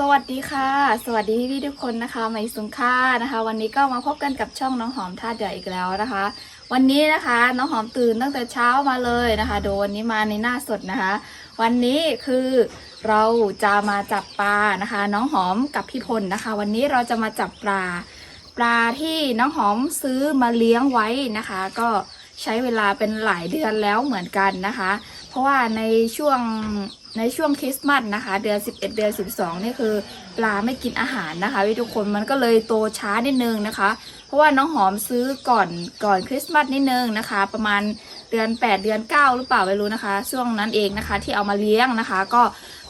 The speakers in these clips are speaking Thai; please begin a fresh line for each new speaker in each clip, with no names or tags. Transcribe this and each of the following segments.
สวัสดีค่ะ สวัสดีพี่ๆทุกคนนะคะใหม่สุงค่านะคะ วันนี้ก็มาพบกันกับช่องน้องหอมท่าเดืออีกแล้วนะคะ วันนี้นะคะน้องหอมตื่นตั้งแต่เช้ามาเลยนะคะโดยวันนี้มาในหน้าสดนะคะ วันนี้คือเราจะมาจับปลานะคะ น้องหอมกับพี่พลนะคะ วันนี้เราจะมาจับปลาปลาที่น้องหอมซื้อมาเลี้ยงไว้นะคะ ก็ใช้เวลาเป็นหลายเดือนแล้วเหมือนกันนะคะ เพราะว่าในช่วง ในช่วงคริสต์มาสนะคะ เดือน 11 เดือน 12 นี่คือปลาไม่กินอาหารนะคะพี่ทุกคนมันก็เลยโตช้านิดนึงนะคะ เพราะว่าน้องหอมซื้อก่อนก่อนคริสต์มาสนิดนึงนะคะ ประมาณเดือน 8 เดือน 9 หรือเปล่าไม่รู้นะคะ ช่วงนั้นเองนะคะที่เอามาเลี้ยงนะคะ ก็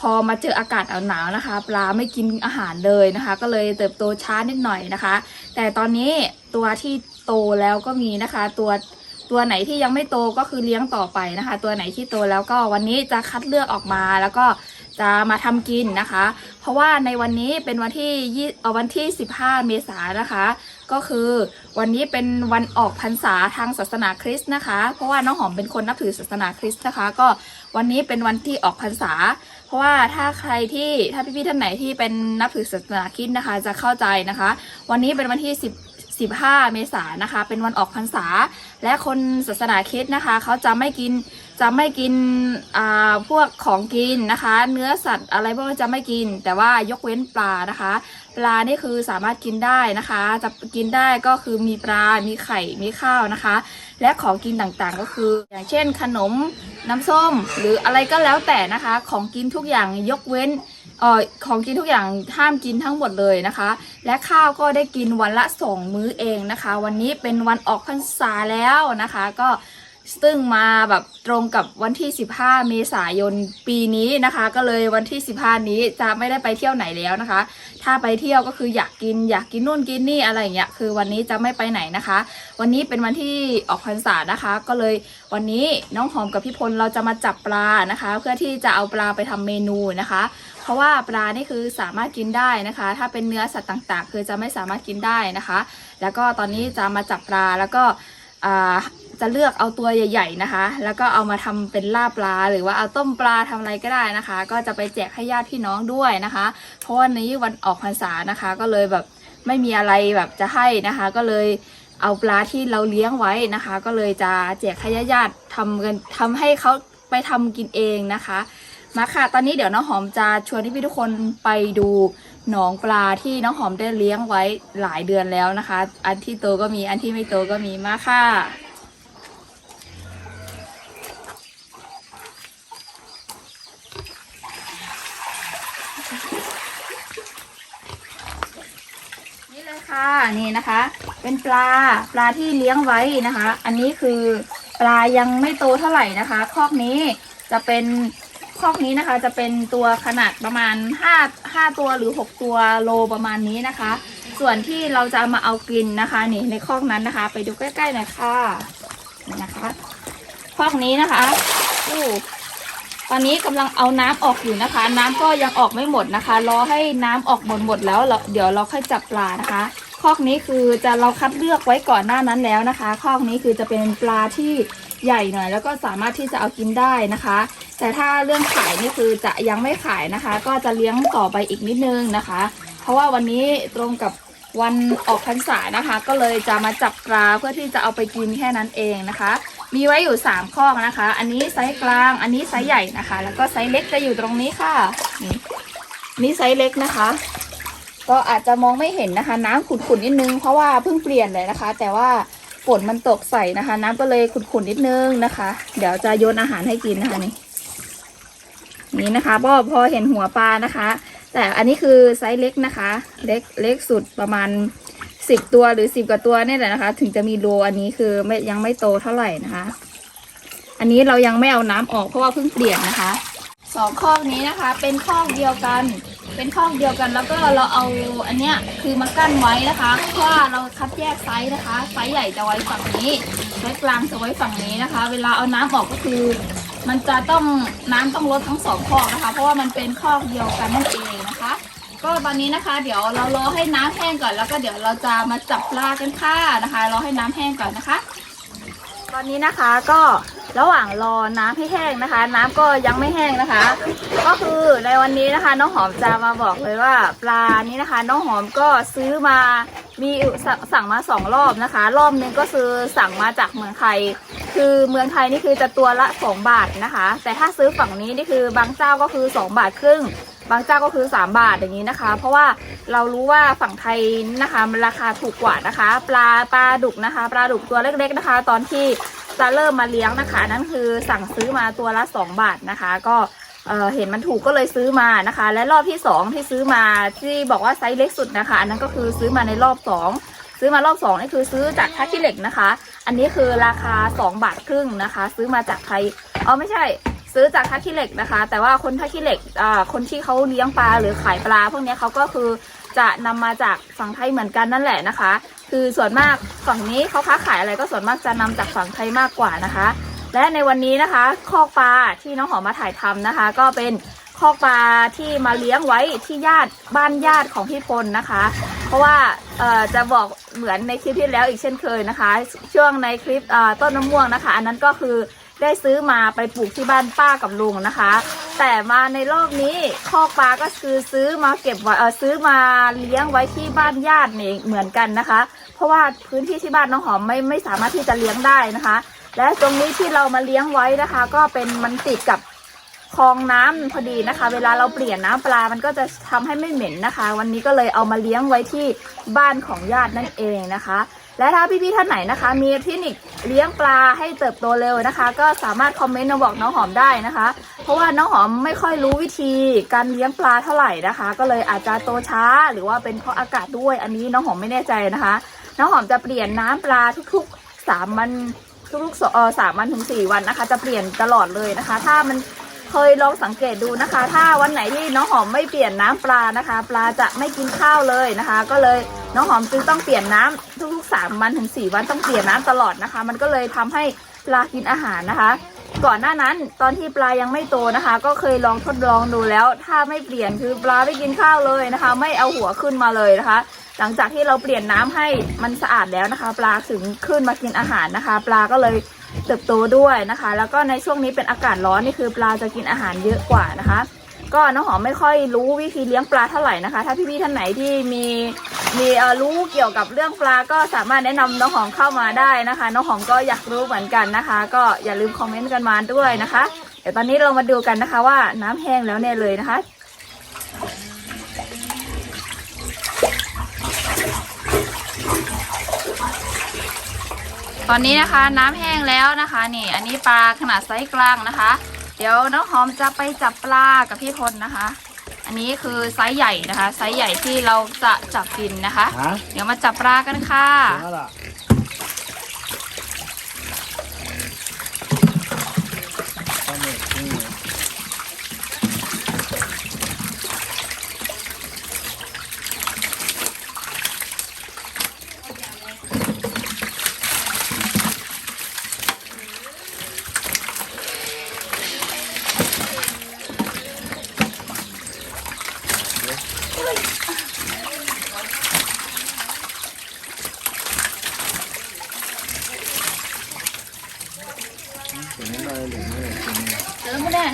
พอมาเจออากาศหนาวๆนะคะ ปลาไม่กินอาหารเลยนะคะ ก็เลยเติบโตช้านิดหน่อยนะคะ แต่ตอนนี้ตัวที่โตแล้วก็มีนะคะตัว ตัวไหนที่ยังไม่โตก็คือเลี้ยงต่อไปนะคะ ตัวไหนที่โตแล้วก็วันนี้จะคัดเลือกออกมาแล้วก็จะมาทำกินนะคะ เพราะว่าในวันนี้เป็นวันที่ยี่เออวันที่ 15 เมษายนนะคะ ก็คือวันนี้เป็นวันออกพรรษาทางศาสนาคริสต์นะคะ เพราะว่าน้องหอมเป็นคนนับถือศาสนาคริสต์นะคะ ก็วันนี้เป็นวันที่ออกพรรษา เพราะว่าถ้าใครที่ถ้าพี่ๆท่านไหนที่เป็นนับถือศาสนาคริสต์นะคะ จะเข้าใจนะคะ วันนี้เป็นวันที่10 15 เมษายนนะคะ เป็นวันออกพรรษา และคนศาสนาคริสต์นะคะ เขาจะไม่กินจะไม่กินอ่าพวกของกินนะคะ เนื้อสัตว์อะไรพวกนี้จะไม่กิน แต่ว่ายกเว้นปลานะคะ ปลานี่คือสามารถกินได้นะคะ จะกินได้ก็คือมีปลา มีไข่ มีข้าวนะคะ และของกินต่างๆก็คือ อย่างเช่นขนมน้ำส้มหรืออะไรก็แล้วแต่นะคะ ของกินทุกอย่างยกเว้น ออของกินทุกอย่างห้ามกินทั้งหมดเลยนะคะ และข้าวก็ได้กินวันละสองมื้อเองนะคะ วันนี้เป็นวันออกพรรษาแล้วนะคะ ก็ ซึ่งมาแบบตรงกับวันที่ 15 เมษายนปีนี้นะคะ ก็เลยวันที่ 15 นี้จะไม่ได้ไปเที่ยวไหนแล้วนะคะ ถ้าไปเที่ยวก็คืออยากกินอยากกินนู่นกินนี่อะไรอย่างเงี้ยคือวันนี้จะไม่ไปไหนนะคะ วันนี้เป็นวันที่ออกพรรษานะคะ ก็เลยวันนี้น้องหอมกับพี่พลเราจะมาจับปลานะคะ เพื่อที่จะเอาปลาไปทำเมนูนะคะ เพราะว่าปลานี่คือสามารถกินได้นะคะ ถ้าเป็นเนื้อสัตว์ต่างๆ คือจะไม่สามารถกินได้นะคะ แล้วก็ตอนนี้จะมาจับปลาแล้วก็อ่า จะเลือกเอาตัวใหญ่ ๆนะคะ แล้วก็เอามาทำเป็นลาบปลา หรือว่าเอาต้มปลาทำอะไรก็ได้นะคะ ก็จะไปแจกให้ญาติพี่น้องด้วยนะคะ เพราะวันนี้วันออกพรรษานะคะ ก็เลยแบบไม่มีอะไรแบบจะให้นะคะ ก็เลยเอาปลาที่เราเลี้ยงไว้นะคะ ก็เลยจะแจกให้ญาติๆทำกันทำให้เขาไปทำกินเองนะคะมาค่ะ ตอนนี้เดี๋ยวน้องหอมจะชวนพี่ๆทุกคนไปดูหนองปลาที่น้องหอมได้เลี้ยงไว้หลายเดือนแล้วนะคะ อันที่โตก็มีอันที่ไม่โตก็มีมาค่ะ นี่เลย ค่ะนี่นะคะ เป็นปลาปลาที่เลี้ยงไว้นะคะ อันนี้คือปลายังไม่โตเท่าไหร่นะคะคอกนี้จะเป็นคอกนี้นะคะ จะเป็นตัวขนาดประมาณ5 5ตัวหรือ 6 ตัวโลประมาณนี้นะคะ ส่วนที่เราจะมาเอากินนะคะนี่ในคอกนั้นนะคะ ไปดูใกล้ๆหน่อยค่ะนี่นะคะคอกนี้นะคะอู้ ตอนนี้กำลังเอาน้ำออกอยู่นะคะ น้ำก็ยังออกไม่หมดนะคะ รอให้น้ำออกหมดหมดแล้วเราเดี๋ยวเราค่อยจับปลานะคะคอกนี้คือจะเราคัดเลือกไว้ก่อนหน้านั้นแล้วนะคะคอกนี้คือจะเป็นปลาที่ใหญ่หน่อย แล้วก็สามารถที่จะเอากินได้นะคะ แต่ถ้าเรื่องขายนี่คือจะยังไม่ขายนะคะ ก็จะเลี้ยงต่อไปอีกนิดนึงนะคะ เพราะว่าวันนี้ตรงกับวันออกพรรษานะคะ ก็เลยจะมาจับปลาเพื่อที่จะเอาไปกินแค่นั้นเองนะคะ มีไว้อยู่ 3 ข้อนะคะ อันนี้ไซส์กลาง อันนี้ไซส์ใหญ่นะคะ แล้วก็ไซส์เล็กจะอยู่ตรงนี้ค่ะ นี่นี่ไซส์เล็กนะคะ ก็อาจจะมองไม่เห็นนะคะ น้ำขุ่นๆนิดนึง เพราะว่าเพิ่งเปลี่ยนเลยนะคะ แต่ว่าฝนมันตกใส่นะคะ น้ำก็เลยขุ่นๆนิดนึงนะคะ เดี๋ยวจะโยนอาหารให้กินนะคะนี่ นี่นะคะพอพอเห็นหัวปลานะคะ แต่อันนี้คือไซส์เล็กนะคะ เล็กเล็กสุดประมาณ สิบตัวหรือสิบกว่าตัวเนี่ยแหละนะคะ ถึงจะมีโลอันนี้คือไม่ยังไม่โตเท่าไหร่นะคะ อันนี้เรายังไม่เอาน้ำออกเพราะว่าเพิ่งเปลี่ยนนะคะสองข้อกนี้นะคะ เป็นข้อกเดียวกัน เป็นข้อกเดียวกันแล้วก็เราเอาอันเนี้ยคือมากั้นไว้นะคะเพราะว่าเราคัดแยกไซส์นะคะ ไซส์ใหญ่จะไว้ฝั่งนี้ไซส์กลางจะไว้ฝั่งนี้นะคะ เวลาเอาน้ำออกก็คือ มันจะต้องน้ำต้องลดทั้งสองข้อกนะคะ เพราะว่ามันเป็นข้อกเดียวกันนั่นเอง ก็ตอนนี้นะคะ เดี๋ยวเรารอให้น้ำแห้งก่อนแล้วก็เดี๋ยวเราจะมาจับปลากันค่ะนะคะรอให้น้ำแห้งก่อนนะคะ ตอนนี้นะคะก็ระหว่างรอน้ำให้แห้งนะคะ น้ำก็ยังไม่แห้งนะคะ ก็คือในวันนี้นะคะ น้องหอมจะมาบอกเลยว่า ปลานี้นะคะ น้องหอมก็ซื้อมามีสั่งมาสองรอบนะคะ รอบหนึงก็คือสั่งมาจากเมืองไทย คือเมืองไทยนี่คือจะตัวละ 2 บาทนะคะ แต่ถ้าซื้อฝั่งนี้นี่คือบางเจ้าก็คือ 2 บาทครึ่ง บางเจ้าก็คือ 3 บาทอย่างนี้นะคะ เพราะว่าเรารู้ว่าฝั่งไทยนะคะมันราคาถูกกว่านะคะ ปลาปลาดุกนะคะ ปลาดุกตัวเล็กๆนะคะ ตอนที่จะเริ่มมาเลี้ยงนะคะ นั่นคือสั่งซื้อมาตัวละ 2 บาทนะคะ ก็เอ่อเห็นมันถูกก็เลยซื้อมานะคะ และรอบที่ 2 ที่ซื้อมาที่บอกว่าไซส์เล็กสุดนะคะ อันนั้นก็คือซื้อมาในรอบ 2ซื้อมารอบ2นี่คือซื้อจากท่าขี้เหล็กนะคะ อันนี้คือราคา 2 บาทครึ่งนะคะ ซื้อมาจากไทยอ๋อไม่ใช่ ซื้อจากท่าขี้เหล็กนะคะ แต่ว่าคนท่าขี้เหล็กอ่าคนที่เขาเลี้ยงปลาหรือขายปลา พวกนี้เขาก็คือจะนำมาจากฝั่งไทยเหมือนกันนั่นแหละนะคะ คือส่วนมากฝั่งนี้เขาค้าขายอะไรก็ส่วนมากจะนำจากฝั่งไทยมากกว่านะคะ และในวันนี้นะคะคอกปลาที่น้องหอมมาถ่ายทำนะคะ ก็เป็นคอกปลาที่มาเลี้ยงไว้ที่ญาติบ้านญาติของพี่พลนะคะ เพราะว่าจะบอกเหมือนในคลิปที่แล้วอีกเช่นเคยนะคะ ช่วงในคลิปต้นมะม่วงนะคะ อันนั้นก็คือ ได้ซื้อมาไปปลูกที่บ้านป้ากับลุงนะคะ แต่มาในรอบนี้คอกปลาก็คือซื้อมาเก็บไว้เออซื้อมาเลี้ยงไว้ที่บ้านญาตินี่เหมือนกันนะคะ เพราะว่าพื้นที่ที่บ้านน้องหอมไม่ไม่สามารถที่จะเลี้ยงได้นะคะ และตรงนี้ที่เรามาเลี้ยงไว้นะคะ ก็เป็นมันติดกับคลองน้ำพอดีนะคะ เวลาเราเปลี่ยนน้ำปลา มันก็จะทำให้ไม่เหม็นนะคะ วันนี้ก็เลยเอามาเลี้ยงไว้ที่บ้านของญาตินั่นเองนะคะ และถ้าพี่ๆท่านไหนนะคะ มีเทคนิคเลี้ยงปลาให้เติบโตเร็วนะคะ ก็สามารถคอมเมนต์มาบอกน้องหอมได้นะคะ เพราะว่าน้องหอมไม่ค่อยรู้วิธีการเลี้ยงปลาเท่าไหร่นะคะ ก็เลยอาจจะโตช้าหรือว่าเป็นเพราะอากาศด้วย อันนี้น้องหอมไม่แน่ใจนะคะ น้องหอมจะเปลี่ยนน้ำปลาทุกๆสามวันทุกๆสอสามวันถึงสี่วันนะคะ จะเปลี่ยนตลอดเลยนะคะ ถ้ามัน เคยลองสังเกตดูนะคะ ถ้าวันไหนที่น้องหอมไม่เปลี่ยนน้ำปลานะคะ ปลาจะไม่กินข้าวเลยนะคะ ก็เลยน้องหอมจึงต้องเปลี่ยนน้ำทุกๆสามวันถึงสี่วันต้องเปลี่ยนน้ำตลอดนะคะ มันก็เลยทำให้ปลากินอาหารนะคะ ก่อนหน้านั้นตอนที่ปลายังไม่โตนะคะ ก็เคยลองทดลองดูแล้ว ถ้าไม่เปลี่ยนคือปลาไม่กินข้าวเลยนะคะ ไม่เอาหัวขึ้นมาเลยนะคะ หลังจากที่เราเปลี่ยนน้ำให้มันสะอาดแล้วนะคะ ปลาถึงขึ้นมากินอาหารนะคะ ปลาก็เลย เติบโตด้วยนะคะ แล้วก็ในช่วงนี้เป็นอากาศร้อนนี่คือปลาจะกินอาหารเยอะกว่านะคะ ก็น้องหอมไม่ค่อยรู้วิธีเลี้ยงปลาเท่าไหร่นะคะ ถ้าพี่ๆท่านไหนที่มีมีเอ่อรู้เกี่ยวกับเรื่องปลาก็สามารถแนะนำน้องหอมเข้ามาได้นะคะ น้องหอมก็อยากรู้เหมือนกันนะคะ ก็อย่าลืมคอมเมนต์กันมาด้วยนะคะเดี๋ยวตอนนี้เรามาดูกันนะคะว่าน้ำแห้งแล้วแน่เลยนะคะ ตอนนี้นะคะน้ำแห้งแล้วนะคะนี่ อันนี้ปลาขนาดไซส์กลางนะคะ เดี๋ยวน้องหอมจะไปจับปลากับพี่พลนะคะ อันนี้คือไซส์ใหญ่นะคะ ไซส์ใหญ่ที่เราจะจับกินนะคะ
ฮะ
เดี๋ยวมาจับปลากันค่ะ
ถึงแล้วล่ะปลาหมึกนี่ ถึงเลยถึงเลยถึงเลย
เจอไม่ได้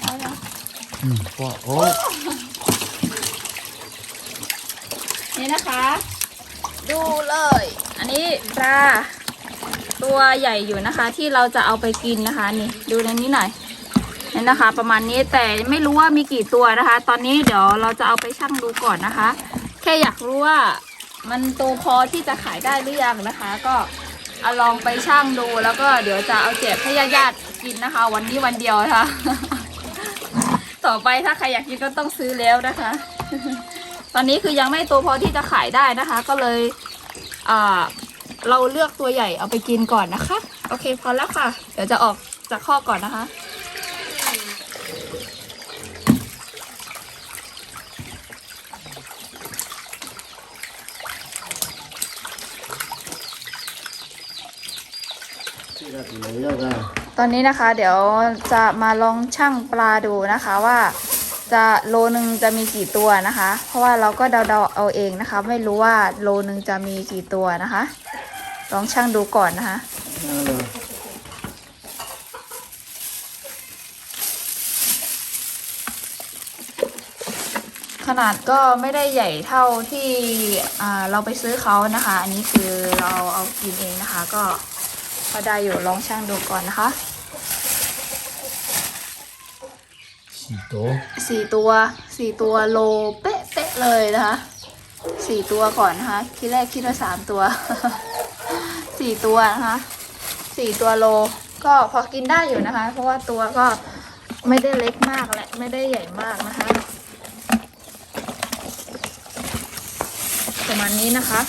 เอาละ
อืม ก็โอ้
นี่นะคะ ดูเลย อันนี้ปลาตัวใหญ่อยู่นะคะ ที่เราจะเอาไปกินนะคะ นี่ดูในนี้หน่อยนี่นะคะ ประมาณนี้แต่ไม่รู้ว่ามีกี่ตัวนะคะ ตอนนี้เดี๋ยวเราจะเอาไปชั่งดูก่อนนะคะ แค่อยากรู้ว่ามันโตพอที่จะขายได้หรือยังนะคะ ก็เอาลองไปชั่งดูแล้วก็เดี๋ยวจะเอาแจกให้ญาติๆกินนะคะ วันนี้วันเดียวนะคะ ต่อไปถ้าใครอยากกินก็ต้องซื้อแล้วนะคะ ตอนนี้คือยังไม่โตพอที่จะขายได้นะคะ ก็เลยอ่าเราเลือกตัวใหญ่เอาไปกินก่อนนะคะ โอเคพอแล้วค่ะ เดี๋ยวจะออกจากข้อก่อนนะคะ
ที่เราถือเยอะกัน
ตอนนี้นะคะเดี๋ยวจะมาลองชั่งปลาดูนะคะว่าจะโลนึงจะมีกี่ตัวนะคะ เพราะว่าเราก็เดาๆเอาเองนะคะ ไม่รู้ว่าโลนึงจะมีกี่ตัวนะคะ ลองชั่งดูก่อนนะคะขนาดก็ไม่ได้ใหญ่เท่าที่เราไปซื้อเขานะคะ อันนี้คือเราเอากินเองนะคะ ก็พอได้อยู่ลองชั่งดูก่อนนะคะ
ตัว
สี่ตัวสี่ตัวโลเป๊ะเป๊ะเลยนะคะสี่ตัวก่อนนะคะทีแรกคิดว่าสามตัวสี่ตัวนะคะสี่ตัวโลก็พอกินได้อยู่นะคะ เพราะว่าตัวก็ไม่ได้เล็กมากและไม่ได้ใหญ่มากนะคะประมาณนี้นะคะ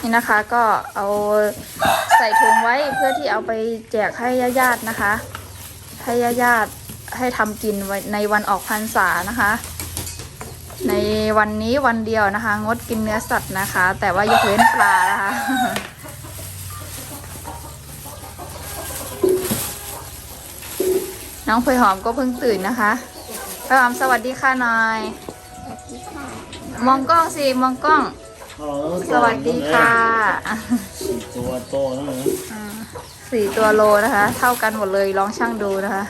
นี่นะคะก็เอาใส่ถุงไว้เพื่อที่เอาไปแจกให้ญาติๆนะคะ ให้ญาติๆให้ทำกินไว้ในวันออกพรรษานะคะ ในวันนี้วันเดียวนะคะ งดกินเนื้อสัตว์นะคะ แต่ว่ายกเว้นปลานะคะน้องเพยหอมก็เพิ่งตื่นนะคะเพยหอมสวัสดีค่ะหน่อย มองกล้องสิ มองกล้อง สวัสดีค่ะ
สี่ตัวโตนั่นเลย
อ่า สี่ตัวโลนะคะ เท่ากันหมดเลยลองช่างดูนะคะ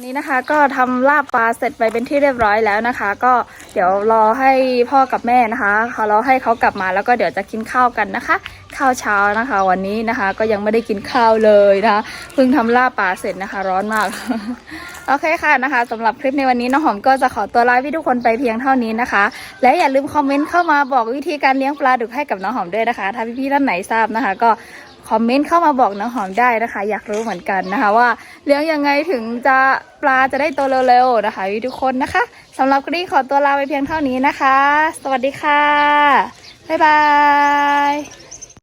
อนนี้นะคะก็ทำลาบปลาเสร็จไปเป็นที่เรียบร้อยแล้วนะคะ ก็เดี๋ยวรอให้พ่อกับแม่นะคะเขารอให้เขากลับมาแล้วก็เดี๋ยวจะกินข้าวกันนะคะ ข้าวเช้านะคะ วันนี้นะคะก็ยังไม่ได้กินข้าวเลยนะคะเพิ่งทำลาบปลาเสร็จนะคะ ร้อนมากโอเคค่ะนะคะสำหรับคลิปในวันนี้น้องหอมก็จะขอตัวลาพี่ทุกคนไปเพียงเท่านี้นะคะ และอย่าลืมคอมเมนต์เข้ามาบอกวิธีการเลี้ยงปลาดุกให้กับน้องหอมด้วยนะคะ ถ้าพี่ๆท่านไหนทราบนะคะ ก็ คอมเมนต์เข้ามาบอกน้องหอมได้นะคะ อยากรู้เหมือนกันนะคะ ว่าเลี้ยงยังไงถึงจะปลาจะได้โตเร็วๆนะคะทุกคนนะคะสำหรับคลิปขอตัวลาไปเพียงเท่านี้นะคะ สวัสดีค่ะ บ๊ายบาย